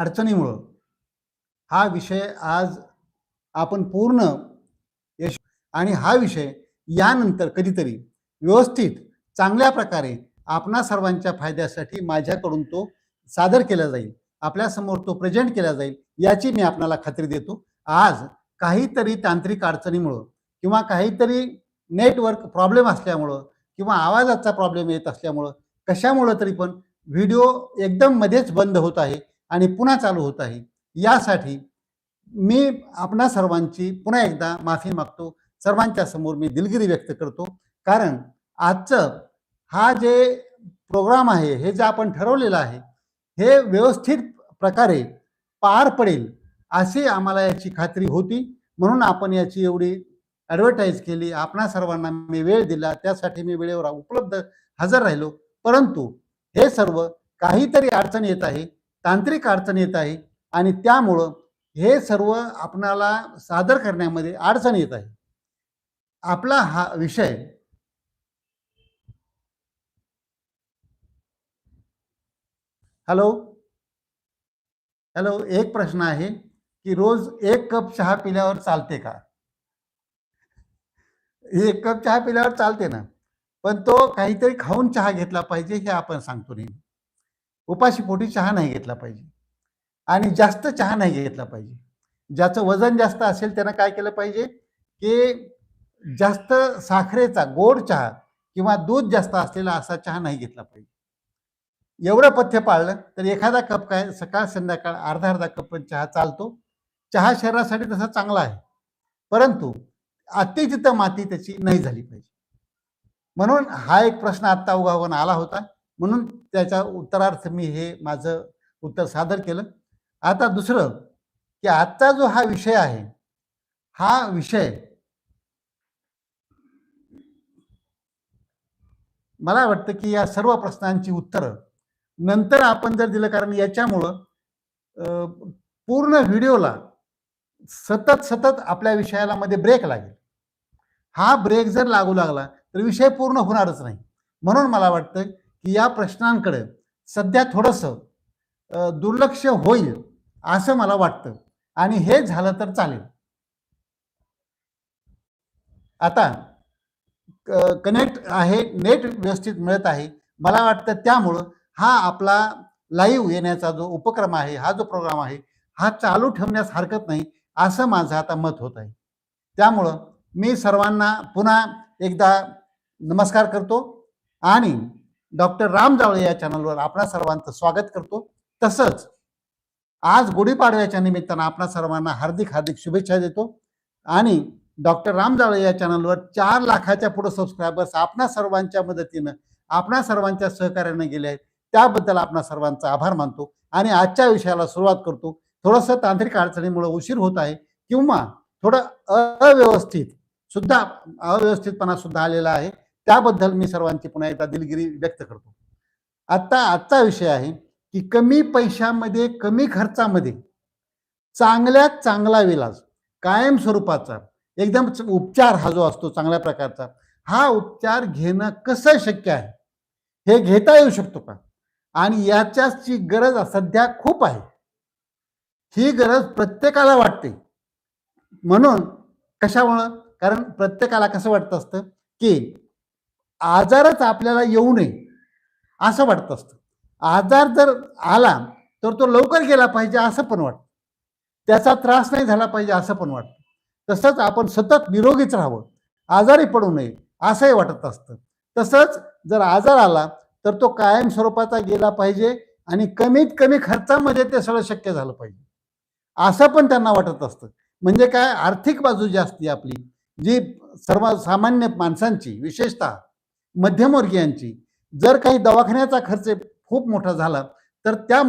अडचणीमुळं. हा विषय आज आपण पूर्ण यश आणि हा विषय यानंतर कधीतरी व्यवस्थित चांगल्या प्रकारे आपणा सर्वांच्या फायद्यासाठी माझ्याकडून तो सादर केला जाईल. आपल्यासमोर तो प्रेझेंट केला जाईल याची मी आपणाला खात्री देतो. आज काहीतरी तांत्रिक अडचणीमुळं किंवा काहीतरी नेटवर्क प्रॉब्लेम असल्यामुळं किंवा आवाजाचा प्रॉब्लेम येत असल्यामुळं कशामुळं तरी पण व्हिडिओ एकदम मध्येच बंद होत आहे. आणि पुन्हा चालू होत आहे. यासाठी मी आपणा सर्वांची पुन्हा एकदा माफी मागतो. सर्वांच्या समोर मी दिलगिरी व्यक्त करतो. कारण आजचं हा जे प्रोग्राम आहे हे जे आपण ठरवलेलं आहे हे व्यवस्थित प्रकारे पार पडेल अशी आम्हाला याची खात्री होती. म्हणून आपण याची एवढी ॲडव्हर्टाईज केली. आपणा सर्वांना मी वेळ दिला. त्यासाठी मी वेळेवर उपलब्ध हजर राहिलो. परंतु हे सर्व काहीतरी अडचण येत आहे. तांत्रिक अडचण येत आहे आणि त्यामुळं हे सर्व आपणाला सादर करण्यामध्ये अडचण येत आहे. आपला हा विषय हॅलो? हॅलो एक प्रश्न आहे की रोज एक कप चहा पिल्यावर चालते का? एक कप चहा पिल्यावर चालते ना. पण तो काहीतरी खाऊन चहा घेतला पाहिजे हे आपण सांगतो नेहमी. उपाशीपोटी चहा नाही घेतला पाहिजे. आणि जास्त चहा नाही घेतला पाहिजे. ज्याचं वजन जास्त असेल त्यानं काय केलं पाहिजे? की जास्त साखरेचा गोड चहा किंवा दूध जास्त असलेला असा चहा नाही घेतला पाहिजे. एवढं पथ्य पाळलं तर एखादा कप काय सकाळ संध्याकाळ अर्धा अर्धा कप पण चहा चालतो. चहा शरीरासाठी तसा चांगला आहे. परंतु अति माती त्याची नाही झाली पाहिजे. म्हणून हा एक प्रश्न आत्ता उगावून आला होता. म्हणून त्याच्या उत्तरार्थ मी हे माझं उत्तर सादर केलं. आता दुसरं की आजचा जो हा विषय आहे हा विषय मला वाटतं की या सर्व प्रश्नांची उत्तरं नंतर आपण जर दिलं कारण याच्यामुळं पूर्ण व्हिडिओला सतत सतत आपल्या विषयाला मध्ये ब्रेक लागेल. हा ब्रेक जर लागू लागला तर विषय पूर्ण होणारच नाही. म्हणून मला वाटतं की या प्रश्नांकडे सध्या थोडंसं दुर्लक्ष होईल असं मला वाटतं. आणि हे झालं तर चालेल. आता कनेक्ट आहे नेट व्यवस्थित मिळत आहे. मला वाटतं त्यामुळं हा आपला लाईव्ह येण्याचा जो उपक्रम आहे हा जो प्रोग्राम आहे हा चालू ठेवण्यास हरकत नाही असं माझं आता मत होत आहे. त्यामुळं मी सर्वांना पुन्हा एकदा नमस्कार करतो आणि डॉक्टर राम जावळे या चॅनलवर आपणा सर्वांचं स्वागत करतो. तसंच आज गुढीपाडव्याच्या निमित्तानं आपणा सर्वांना हार्दिक हार्दिक शुभेच्छा देतो. आणि डॉक्टर राम जावळे या चॅनलवर चार लाखाच्या पुढे सबस्क्रायबर्स आपणा सर्वांच्या मदतीनं आपणा सर्वांच्या सहकार्याने गेले आहेत. त्याबद्दल आपणा सर्वांचा आभार मानतो. आणि आजच्या विषयाला सुरुवात करतो. थोडंसं तांत्रिक अडचणीमुळे उशीर होत आहे किंवा थोडं अव्यवस्थित सुद्धा अव्यवस्थितपणा सुद्धा आलेला आहे. त्याबद्दल मी सर्वांची पुन्हा एकदा दिलगिरी व्यक्त करतो. आता आजचा विषय आहे की कमी पैशामध्ये कमी खर्चामध्ये चांगल्यात चांगला विलाज कायम स्वरूपाचा एकदम च- उपचार हा जो असतो चांगल्या प्रकारचा हा उपचार घेणं कसं शक्य आहे? हे घेता येऊ शकतो का? आणि याच्याची गरज सध्या खूप आहे. ही गरज प्रत्येकाला वाटते. म्हणून कशामुळं? कारण प्रत्येकाला कसं वाटतं असतं की आजारच आपल्याला येऊ नये असं वाटत असतं. आजार जर आला तर तो लवकर गेला पाहिजे असं पण वाटतं. त्याचा त्रास नाही झाला पाहिजे असं पण वाटतं. तसंच आपण सतत निरोगीच राहावं. आजारी पडू नये असंही वाटत असतं. तसंच जर आजार आला तर तो कायम स्वरूपाचा गेला पाहिजे आणि कमीत कमी खर्चामध्ये ते सगळं शक्य झालं पाहिजे. असं पण त्यांना वाटत असतं. म्हणजे काय आर्थिक बाजू जी असते आपली. जी सर्वसामान्य माणसांची विशेषतः मध्यमवर्गीयांची. जर काही दवाखान्याचा खर्च खूप मोठा झाला तर त्या